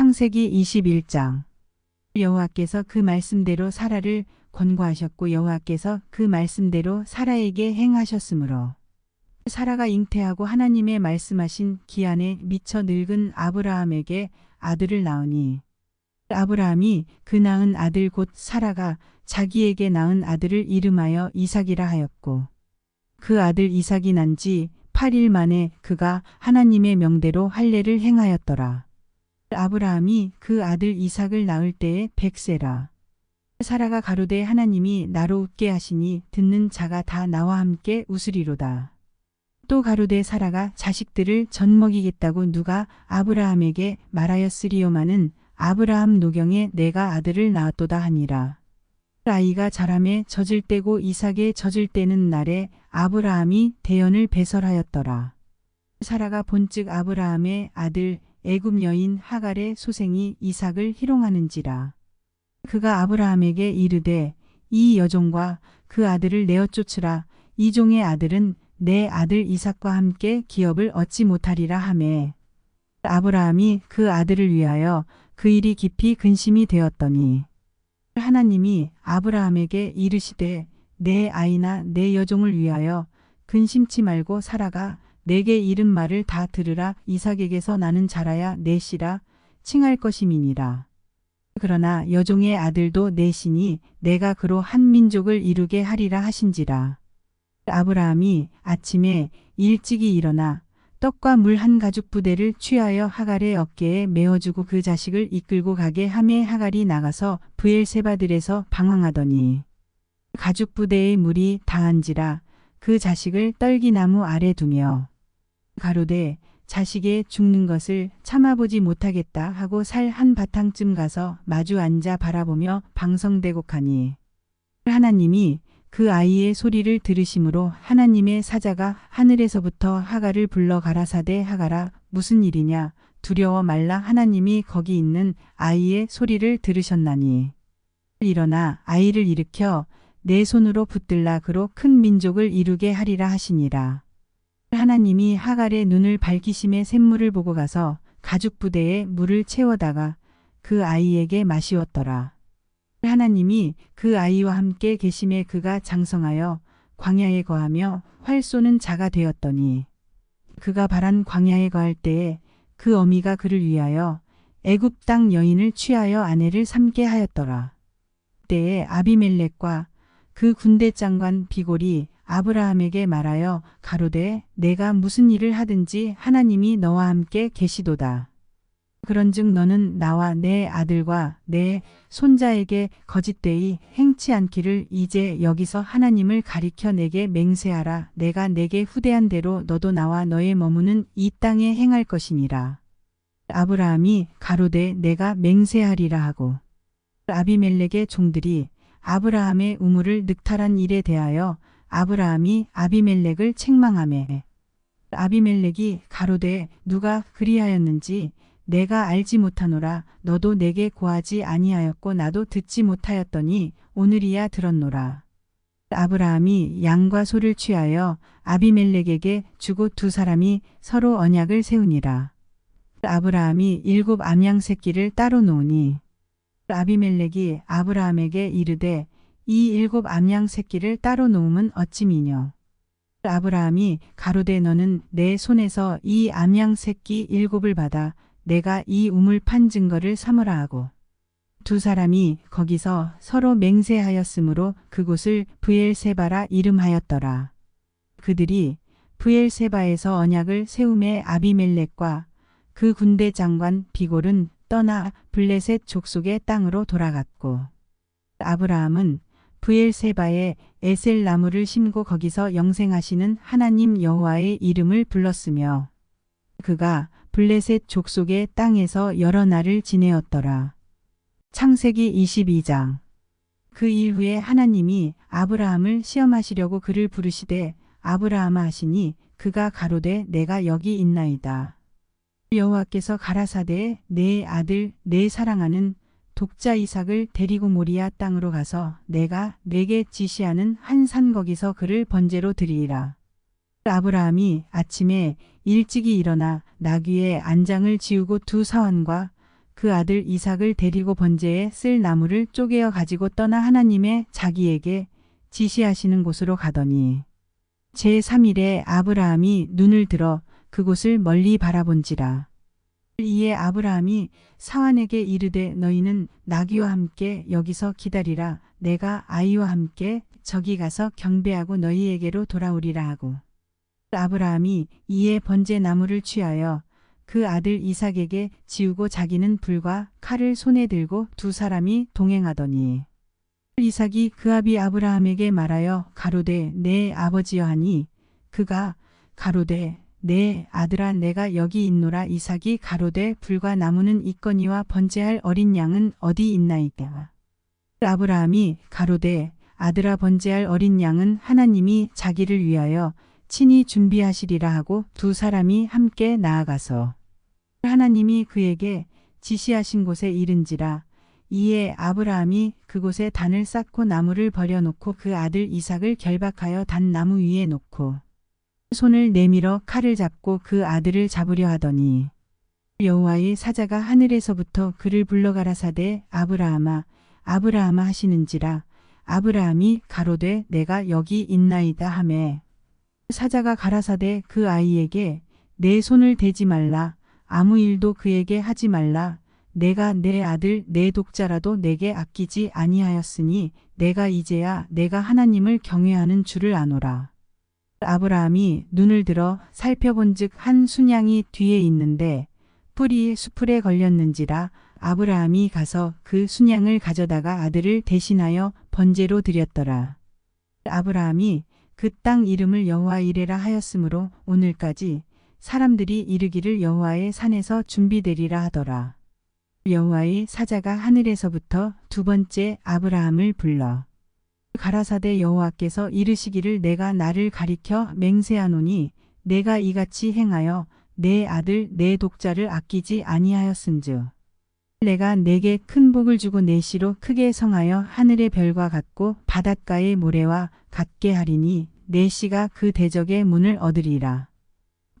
창세기 21장 여호와께서 그 말씀대로 사라를 권고하셨고 여호와께서 그 말씀대로 사라에게 행하셨으므로 사라가 잉태하고 하나님의 말씀하신 기한에 미쳐 늙은 아브라함에게 아들을 낳으니 아브라함이 그 낳은 아들 곧 사라가 자기에게 낳은 아들을 이름하여 이삭이라 하였고 그 아들 이삭이 난 지 8일 만에 그가 하나님의 명대로 할례를 행하였더라. 아브라함이 그 아들 이삭을 낳을 때에 백세라. 사라가 가로되 하나님이 나로 웃게 하시니 듣는 자가 다 나와 함께 웃으리로다. 또 가로되 사라가 자식들을 젖먹이겠다고 누가 아브라함에게 말하였으리요마는 아브라함 노경에 내가 아들을 낳았도다 하니라. 아이가 자람에 젖을 때고 이삭에 젖을 때는 날에 아브라함이 대연을 배설하였더라. 사라가 본즉 아브라함의 아들 애굽 여인 하갈의 소생이 이삭을 희롱하는지라. 그가 아브라함에게 이르되 이 여종과 그 아들을 내어 쫓으라. 이 종의 아들은 내 아들 이삭과 함께 기업을 얻지 못하리라 하매 아브라함이 그 아들을 위하여 그 일이 깊이 근심이 되었더니 하나님이 아브라함에게 이르시되 내 아이나 내 여종을 위하여 근심치 말고 사라가 내게 이른 말을 다 들으라 이삭에게서 나는 자라야 넷이라 칭할 것임이니라. 그러나 여종의 아들도 넷이니 내가 그로 한 민족을 이루게 하리라 하신지라. 아브라함이 아침에 일찍이 일어나 떡과 물 한 가죽 부대를 취하여 하갈의 어깨에 메어주고 그 자식을 이끌고 가게 함에 하갈이 나가서 부엘세바들에서 방황하더니 가죽 부대의 물이 다한지라 그 자식을 떨기나무 아래 두며 가로되 자식의 죽는 것을 참아보지 못하겠다 하고 살 한 바탕쯤 가서 마주 앉아 바라보며 방성대곡하니 하나님이 그 아이의 소리를 들으심으로 하나님의 사자가 하늘에서부터 하갈을 불러 가라사대 하갈아 무슨 일이냐? 두려워 말라. 하나님이 거기 있는 아이의 소리를 들으셨나니. 일어나 아이를 일으켜 내 손으로 붙들라 그로 큰 민족을 이루게 하리라 하시니라. 하나님이 하갈의 눈을 밝히심에 샘물을 보고 가서 가죽 부대에 물을 채워다가 그 아이에게 마시었더라. 하나님이 그 아이와 함께 계심에 그가 장성하여 광야에 거하며 활 쏘는 자가 되었더니 그가 바란 광야에 거할 때에 그 어미가 그를 위하여 애굽 땅 여인을 취하여 아내를 삼게 하였더라. 때에 아비멜렉과 그 군대 장관 비골이 아브라함에게 말하여 가로되 내가 무슨 일을 하든지 하나님이 너와 함께 계시도다. 그런즉 너는 나와 내 아들과 내 손자에게 거짓되이 행치 않기를 이제 여기서 하나님을 가리켜 내게 맹세하라. 내가 내게 후대한 대로 너도 나와 너의 머무는 이 땅에 행할 것이니라. 아브라함이 가로되 내가 맹세하리라 하고 아비멜렉의 종들이 아브라함의 우물을 늑탈한 일에 대하여 아브라함이 아비멜렉을 책망하매 아비멜렉이 가로되 누가 그리하였는지 내가 알지 못하노라 너도 내게 고하지 아니하였고 나도 듣지 못하였더니 오늘이야 들었노라. 아브라함이 양과 소를 취하여 아비멜렉에게 주고 두 사람이 서로 언약을 세우니라. 아브라함이 일곱 암양 새끼를 따로 놓으니 아비멜렉이 아브라함에게 이르되 이 일곱 암양 새끼를 따로 놓음은 어찌미뇨. 아브라함이 가로되 너는 내 손에서 이 암양 새끼 일곱을 받아 내가 이 우물 판 증거를 삼으라 하고 두 사람이 거기서 서로 맹세하였으므로 그곳을 부엘세바라 이름하였더라. 그들이 부엘세바에서 언약을 세움에 아비멜렉과 그 군대 장관 비골은 떠나 블레셋 족속의 땅으로 돌아갔고 아브라함은 부엘세바에 에셀 나무를 심고 거기서 영생하시는 하나님 여호와의 이름을 불렀으며 그가 블레셋 족속의 땅에서 여러 날을 지내었더라. 창세기 22장 그 이후에 하나님이 아브라함을 시험하시려고 그를 부르시되 아브라함아 하시니 그가 가로되 내가 여기 있나이다. 여호와께서 가라사대 내 아들 내 사랑하는 독자 이삭을 데리고 모리아 땅으로 가서 내가 내게 지시하는 한 산 거기서 그를 번제로 드리리라. 아브라함이 아침에 일찍이 일어나 나귀의 안장을 지우고 두 사환과 그 아들 이삭을 데리고 번제에 쓸 나무를 쪼개어 가지고 떠나 하나님의 자기에게 지시하시는 곳으로 가더니 제3일에 아브라함이 눈을 들어 그곳을 멀리 바라본지라. 이에 아브라함이 사환에게 이르되 너희는 나귀와 함께 여기서 기다리라. 내가 아이와 함께 저기 가서 경배하고 너희에게로 돌아오리라 하고. 아브라함이 이에 번제 나무를 취하여 그 아들 이삭에게 지우고 자기는 불과 칼을 손에 들고 두 사람이 동행하더니. 이삭이 그 아비 아브라함에게 말하여 가로되 내 아버지여 하니 그가 가로되 내 아들아 내가 여기 있노라. 이삭이 가로되 불과 나무는 있거니와 번제할 어린 양은 어디 있나이까? 아브라함이 가로되 아들아 번제할 어린 양은 하나님이 자기를 위하여 친히 준비하시리라 하고 두 사람이 함께 나아가서 하나님이 그에게 지시하신 곳에 이른지라. 이에 아브라함이 그곳에 단을 쌓고 나무를 버려놓고 그 아들 이삭을 결박하여 단 나무 위에 놓고 손을 내밀어 칼을 잡고 그 아들을 잡으려 하더니 여호와의 사자가 하늘에서부터 그를 불러가라사대 아브라함아 아브라함아 하시는지라. 아브라함이 가로되 내가 여기 있나이다 하매. 사자가 가라사대 그 아이에게 내 손을 대지 말라. 아무 일도 그에게 하지 말라. 내가 내 아들 내 독자라도 내게 아끼지 아니하였으니 내가 이제야 내가 하나님을 경외하는 줄을 아노라. 아브라함이 눈을 들어 살펴본즉 한 순양이 뒤에 있는데 뿔이 수풀에 걸렸는지라 아브라함이 가서 그 순양을 가져다가 아들을 대신하여 번제로 드렸더라. 아브라함이 그 땅 이름을 여호와 이레라 하였으므로 오늘까지 사람들이 이르기를 여호와의 산에서 준비되리라 하더라. 여호와의 사자가 하늘에서부터 두 번째 아브라함을 불러 가라사대 여호와께서 이르시기를 내가 나를 가리켜 맹세하노니 내가 이같이 행하여 내 아들 내 독자를 아끼지 아니하였은즉 내가 내게 큰 복을 주고 내 시로 크게 성하여 하늘의 별과 같고 바닷가의 모래와 같게 하리니 내 시가 그 대적의 문을 얻으리라.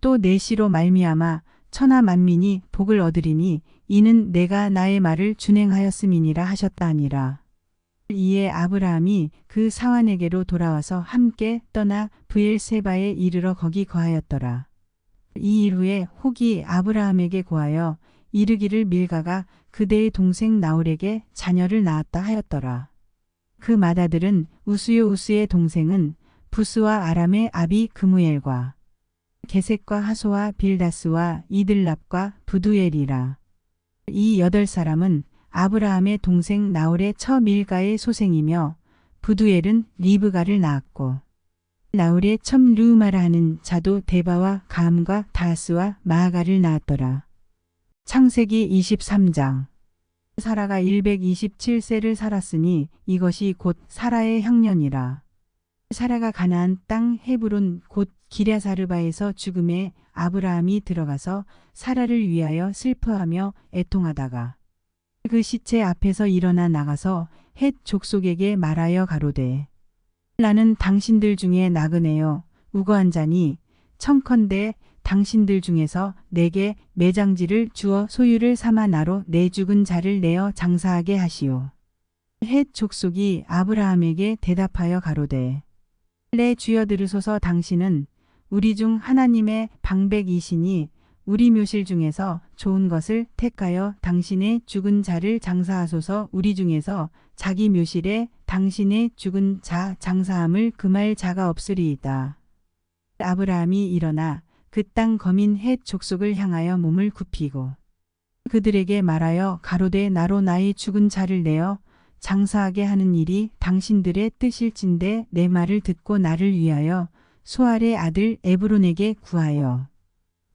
또내 시로 말미암아 천하 만민이 복을 얻으리니 이는 내가 나의 말을 준행하였음이니라 하셨다 하니라. 이에 아브라함이 그 사환에게로 돌아와서 함께 떠나 브엘세바에 이르러 거기 거하였더라. 이 일 후에 혹이 아브라함에게 고하여 이르기를 밀가가 그대의 동생 나홀에게 자녀를 낳았다 하였더라. 그 맏아들은 우스요 우스의 동생은 부스와 아람의 아비 그무엘과 게셋과 하소와 빌다스와 이들랍과 부두엘이라. 이 여덟 사람은 아브라함의 동생 나홀의 처 밀가의 소생이며 부두엘은 리브가를 낳았고 나홀의 첨 르우마라 하는 자도 데바와 가함과 다스와 마아가를 낳았더라. 창세기 23장 사라가 127세를 살았으니 이것이 곧 사라의 형년이라. 사라가 가나안 땅 헤브론 곧 기랴사르바에서 죽음에 아브라함이 들어가서 사라를 위하여 슬퍼하며 애통하다가 그 시체 앞에서 일어나 나가서 헷 족속에게 말하여 가로되 나는 당신들 중에 나그네요 우거한 자니 청컨대 당신들 중에서 내게 매장지를 주어 소유를 삼아 나로 내 죽은 자를 내어 장사하게 하시오. 헷 족속이 아브라함에게 대답하여 가로되 내 주여 들으소서 당신은 우리 중 하나님의 방백이시니 우리 묘실 중에서 좋은 것을 택하여 당신의 죽은 자를 장사하소서 우리 중에서 자기 묘실에 당신의 죽은 자 장사함을 금할 자가 없으리이다. 아브라함이 일어나 그 땅 거민 헷 족속을 향하여 몸을 굽히고 그들에게 말하여 가로되 나로 나의 죽은 자를 내어 장사하게 하는 일이 당신들의 뜻일진데 내 말을 듣고 나를 위하여 소알의 아들 에브론에게 구하여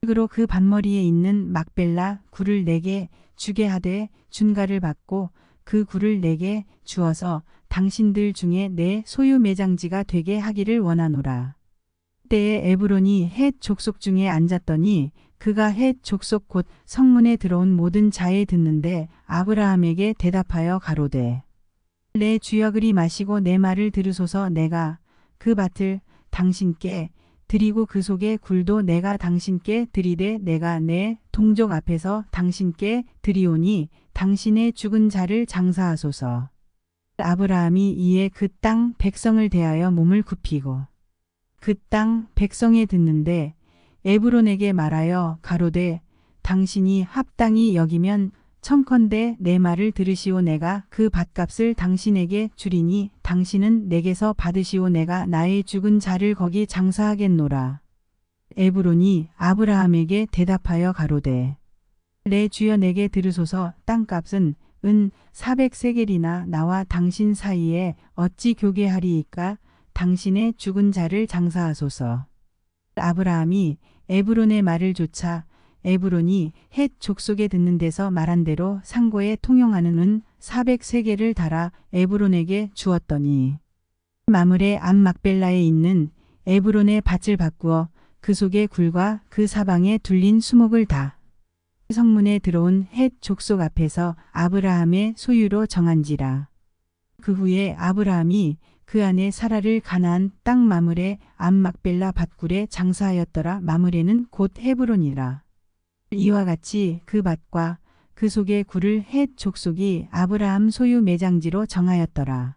그로 그 반머리에 있는 막벨라 굴을 내게 주게 하되 준가를 받고 그 굴을 내게 주어서 당신들 중에 내 소유 매장지가 되게 하기를 원하노라. 때에 에브론이 헷 족속 중에 앉았더니 그가 헷 족속 곧 성문에 들어온 모든 자에 듣는데 아브라함에게 대답하여 가로되 내 주여 그리 마시고 내 말을 들으소서 내가 그 밭을 당신께 드리고 그 속에 굴도 내가 당신께 드리되 내가 내 동족 앞에서 당신께 드리오니 당신의 죽은 자를 장사하소서. 아브라함이 이에 그 땅 백성을 대하여 몸을 굽히고 그 땅 백성에 듣는데 에브론에게 말하여 가로되 당신이 합당히 여기면 청컨대 내 말을 들으시오 내가 그 밭값을 당신에게 주리니 당신은 내게서 받으시오 내가 나의 죽은 자를 거기 장사하겠노라. 에브론이 아브라함에게 대답하여 가로되 내 주여 내게 들으소서 땅값은 은 400세겔이나 나와 당신 사이에 어찌 교계하리이까 당신의 죽은 자를 장사하소서. 아브라함이 에브론의 말을 조차 에브론이 헷 족속에 듣는 데서 말한 대로 상고에 통용하는 은 400세겔을 달아 에브론에게 주었더니 마물의 암 막벨라에 있는 에브론의 밭을 바꾸어 그 속에 굴과 그 사방에 둘린 수목을 다 성문에 들어온 헷 족속 앞에서 아브라함의 소유로 정한지라. 그 후에 아브라함이 그 안에 사라를 가나안 땅 마물의 암막벨라 밭굴에 장사하였더라. 마물에는 곧 헤브론이라. 이와 같이 그 밭과 그 속의 굴을 헷 족속이 아브라함 소유 매장지로 정하였더라.